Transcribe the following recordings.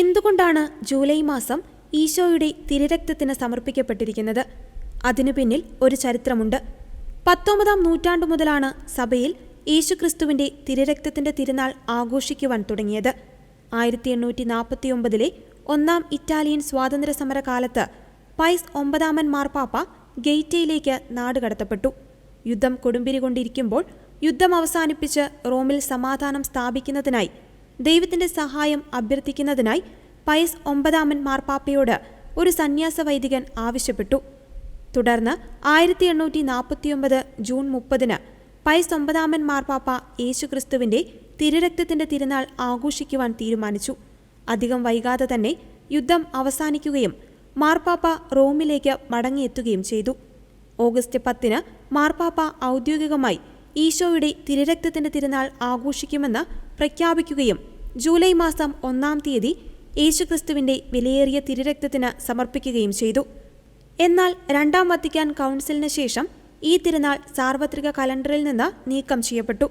എന്തുകൊണ്ടാണ് ജൂലൈ മാസം ഈശോയുടെ തിരരക്തത്തിന് സമർപ്പിക്കപ്പെട്ടിരിക്കുന്നത്? അതിനു പിന്നിൽ ഒരു ചരിത്രമുണ്ട്. പത്തൊമ്പതാം നൂറ്റാണ്ടു മുതലാണ് സഭയിൽ യേശുക്രിസ്തുവിന്റെ തിരരക്തത്തിന്റെ തിരുനാൾ ആഘോഷിക്കുവാൻ തുടങ്ങിയത്. ആയിരത്തി എണ്ണൂറ്റി നാൽപ്പത്തി ഒമ്പതിലെ ഒന്നാം ഇറ്റാലിയൻ സ്വാതന്ത്ര്യ സമര കാലത്ത് പൈസ് ഒമ്പതാമൻ മാർപ്പാപ്പ ഗെയ്റ്റയിലേക്ക് നാടുകടത്തപ്പെട്ടു യുദ്ധം കൊടുമ്പിരി കൊണ്ടിരിക്കുമ്പോൾ യുദ്ധം അവസാനിപ്പിച്ച് റോമിൽ സമാധാനം സ്ഥാപിക്കുന്നതിനായി ദൈവത്തിന്റെ സഹായം അഭ്യർത്ഥിക്കുന്നതിനായി പയസ് ഒമ്പതാമൻ മാർപ്പാപ്പയോട് ഒരു സന്യാസ വൈദികൻ ആവശ്യപ്പെട്ടു. തുടർന്ന് ആയിരത്തി എണ്ണൂറ്റി നാൽപ്പത്തിയൊമ്പത് ജൂൺ മുപ്പതിന് പയസ് ഒമ്പതാമൻ മാർപ്പാപ്പ യേശുക്രിസ്തുവിന്റെ തിരുരക്തത്തിന്റെ തിരുനാൾ ആഘോഷിക്കുവാൻ തീരുമാനിച്ചു. അധികം വൈകാതെ തന്നെ യുദ്ധം അവസാനിക്കുകയും മാർപ്പാപ്പ റോമിലേക്ക് മടങ്ങിയെത്തുകയും ചെയ്തു. ഓഗസ്റ്റ് പത്തിന് മാർപ്പാപ്പ ഔദ്യോഗികമായി ഈശോയുടെ തിരുരക്തത്തിന്റെ തിരുനാൾ ആഘോഷിക്കുമെന്ന് പ്രഖ്യാപിക്കുകയും ജൂലൈ മാസം ഒന്നാം തീയതി യേശുക്രിസ്തുവിന്റെ വിലയേറിയ തിരുരക്തത്തിന് സമർപ്പിക്കുകയും ചെയ്തു. എന്നാൽ രണ്ടാം വത്തിക്കാൻ കൗൺസിലിന് ശേഷം ഈ തിരുനാൾ സാർവത്രിക കലണ്ടറിൽ നിന്ന് നീക്കം ചെയ്യപ്പെട്ടു.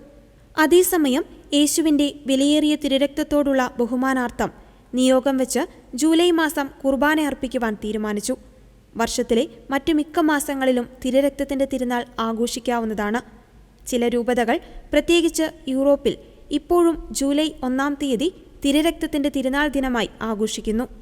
അതേസമയം യേശുവിന്റെ വിലയേറിയ തിരുരക്തത്തോടുള്ള ബഹുമാനാർത്ഥം നിയോഗം വെച്ച് ജൂലൈ മാസം കുർബാന അർപ്പിക്കുവാൻ തീരുമാനിച്ചു. വർഷത്തിലെ മറ്റു മിക്ക മാസങ്ങളിലും തിരുരക്തത്തിന്റെ തിരുനാൾ ആഘോഷിക്കാവുന്നതാണ്. ചില രൂപതകൾ പ്രത്യേകിച്ച് യൂറോപ്പിൽ ഇപ്പോഴും ജൂലൈ ഒന്നാം തീയതി തിരരക്തത്തിന്റെ തിരുനാൾ ദിനമായി ആഘോഷിക്കുന്നു.